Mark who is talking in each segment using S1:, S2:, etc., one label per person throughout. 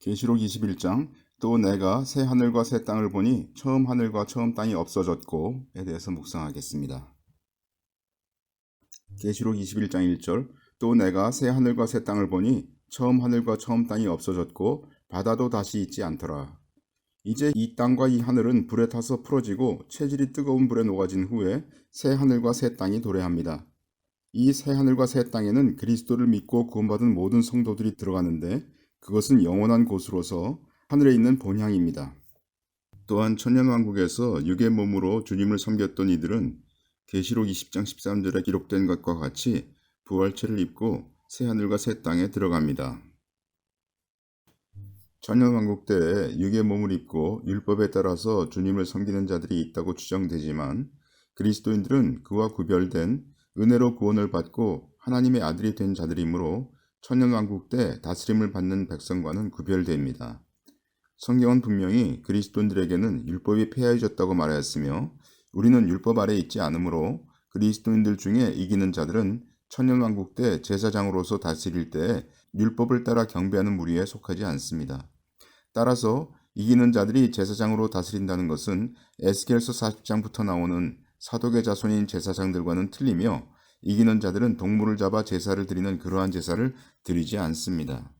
S1: 계시록 21장 또 내가 새 하늘과 새 땅을 보니 처음 하늘과 처음 땅이 없어졌고에 대해서 묵상하겠습니다. 계시록 21장 1절 또 내가 새 하늘과 새 땅을 보니 처음 하늘과 처음 땅이 없어졌고 바다도 다시 있지 않더라. 이제 이 땅과 이 하늘은 불에 타서 풀어지고 체질이 뜨거운 불에 녹아진 후에 새 하늘과 새 땅이 도래합니다. 이 새 하늘과 새 땅에는 그리스도를 믿고 구원받은 모든 성도들이 들어가는데 그것은 영원한 곳으로서 하늘에 있는 본향입니다. 또한 천년왕국에서 육의 몸으로 주님을 섬겼던 이들은 계시록 20장 13절에 기록된 것과 같이 부활체를 입고 새 하늘과 새 땅에 들어갑니다. 천년왕국 때 육의 몸을 입고 율법에 따라서 주님을 섬기는 자들이 있다고 추정되지만 그리스도인들은 그와 구별된 은혜로 구원을 받고 하나님의 아들이 된 자들이므로 천년왕국 때 다스림을 받는 백성과는 구별됩니다. 성경은 분명히 그리스도인들에게는 율법이 폐하해졌다고 말하였으며 우리는 율법 아래 있지 않으므로 그리스도인들 중에 이기는 자들은 천년왕국 때 제사장으로서 다스릴 때 율법을 따라 경배하는 무리에 속하지 않습니다. 따라서 이기는 자들이 제사장으로 다스린다는 것은 에스겔서 40장부터 나오는 사독의 자손인 제사장들과는 틀리며 이기는 자들은 동물을 잡아 제사를 드리는 그러한 제사를 드리지 않습니다.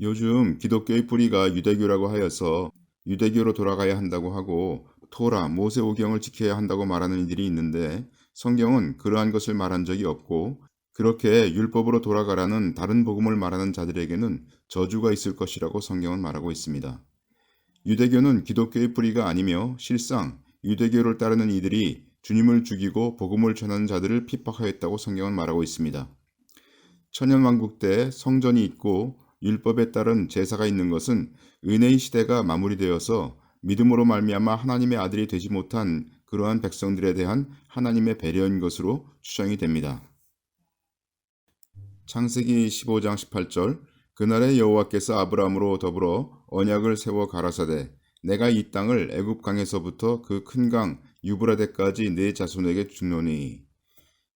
S1: 요즘 기독교의 뿌리가 유대교라고 하여서 유대교로 돌아가야 한다고 하고 토라, 모세오경을 지켜야 한다고 말하는 이들이 있는데 성경은 그러한 것을 말한 적이 없고 그렇게 율법으로 돌아가라는 다른 복음을 말하는 자들에게는 저주가 있을 것이라고 성경은 말하고 있습니다. 유대교는 기독교의 뿌리가 아니며 실상 유대교를 따르는 이들이 주님을 죽이고 복음을 전하는 자들을 핍박하였다고 성경은 말하고 있습니다. 천연왕국 때 성전이 있고 율법에 따른 제사가 있는 것은 은혜의 시대가 마무리되어서 믿음으로 말미암아 하나님의 아들이 되지 못한 그러한 백성들에 대한 하나님의 배려인 것으로 추정이 됩니다. 창세기 15장 18절 그날에 여호와께서 아브라함으로 더불어 언약을 세워 가라사대 내가 이 땅을 애굽 강에서부터 그 큰 강 유브라데까지 내 자손에게 주노니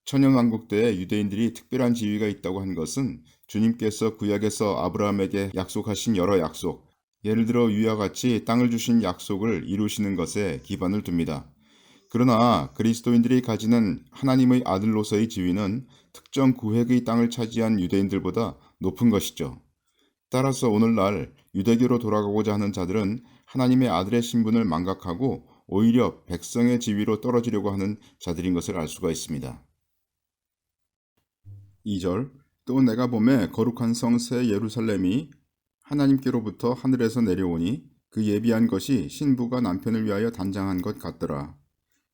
S1: 천연왕국 때 유대인들이 특별한 지위가 있다고 한 것은 주님께서 구약에서 아브라함에게 약속하신 여러 약속, 예를 들어 위와 같이 땅을 주신 약속을 이루시는 것에 기반을 둡니다. 그러나 그리스도인들이 가지는 하나님의 아들로서의 지위는 특정 구획의 땅을 차지한 유대인들보다 높은 것이죠. 따라서 오늘날 유대교로 돌아가고자 하는 자들은 하나님의 아들의 신분을 망각하고 오히려 백성의 지위로 떨어지려고 하는 자들인 것을 알 수가 있습니다. 2절 또 내가 봄에 거룩한 성새 예루살렘이 하나님께로부터 하늘에서 내려오니 그 예비한 것이 신부가 남편을 위하여 단장한 것 같더라.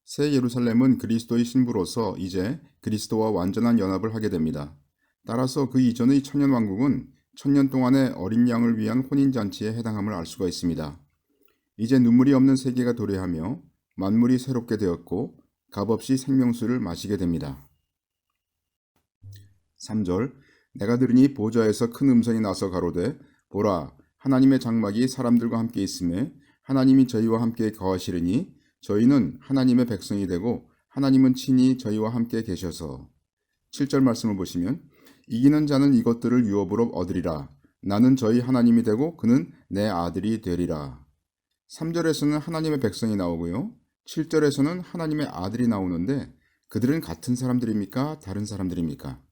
S1: 새 예루살렘은 그리스도의 신부로서 이제 그리스도와 완전한 연합을 하게 됩니다. 따라서 그 이전의 천년 왕국은 천년 동안의 어린 양을 위한 혼인 잔치에 해당함을 알 수가 있습니다. 이제 눈물이 없는 세계가 도래하며 만물이 새롭게 되었고 값없이 생명수를 마시게 됩니다. 3절 내가 들으니 보좌에서 큰 음성이 나서 가로되 보라 하나님의 장막이 사람들과 함께 있음에 하나님이 저희와 함께 거하시리니 저희는 하나님의 백성이 되고 하나님은 친히 저희와 함께 계셔서. 7절 말씀을 보시면 이기는 자는 이것들을 유업으로 얻으리라. 나는 저희 하나님이 되고 그는 내 아들이 되리라 3절에서는 하나님의 백성이 나오고요. 7절에서는 하나님의 아들이 나오는데 그들은 같은 사람들입니까? 다른 사람들입니까?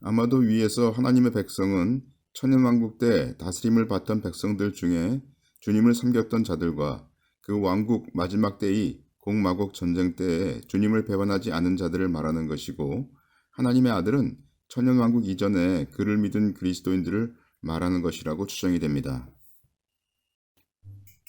S1: 아마도 위에서 하나님의 백성은 천연왕국 때 다스림을 받던 백성들 중에 주님을 섬겼던 자들과 그 왕국 마지막 때의 공마국 전쟁 때에 주님을 배반하지 않은 자들을 말하는 것이고 하나님의 아들은 천연왕국 이전에 그를 믿은 그리스도인들을 말하는 것이라고 추정이 됩니다.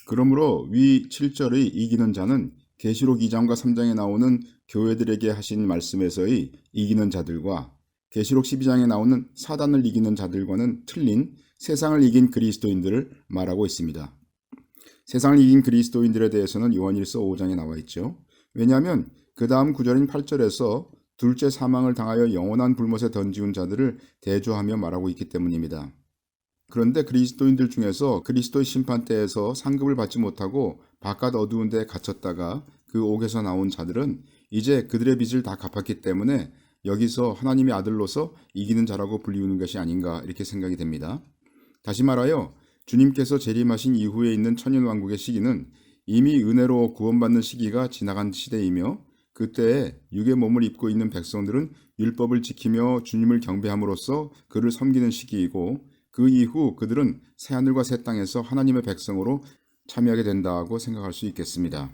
S1: 그러므로 위 7절의 이기는 자는 계시록 2장과 3장에 나오는 교회들에게 하신 말씀에서의 이기는 자들과 계시록 12장에 나오는 사단을 이기는 자들과는 틀린 세상을 이긴 그리스도인들을 말하고 있습니다. 세상을 이긴 그리스도인들에 대해서는 요한일서 5장에 나와 있죠. 왜냐하면 그 다음 구절인 8절에서 둘째 사망을 당하여 영원한 불못에 던지운 자들을 대조하며 말하고 있기 때문입니다. 그런데 그리스도인들 중에서 그리스도의 심판대에서 상급을 받지 못하고 바깥 어두운 데 갇혔다가 그 옥에서 나온 자들은 이제 그들의 빚을 다 갚았기 때문에 여기서 하나님의 아들로서 이기는 자라고 불리우는 것이 아닌가 이렇게 생각이 됩니다. 다시 말하여 주님께서 재림하신 이후에 있는 천연왕국의 시기는 이미 은혜로 구원받는 시기가 지나간 시대이며 그때에 육의 몸을 입고 있는 백성들은 율법을 지키며 주님을 경배함으로써 그를 섬기는 시기이고 그 이후 그들은 새하늘과 새 땅에서 하나님의 백성으로 참여하게 된다고 생각할 수 있겠습니다.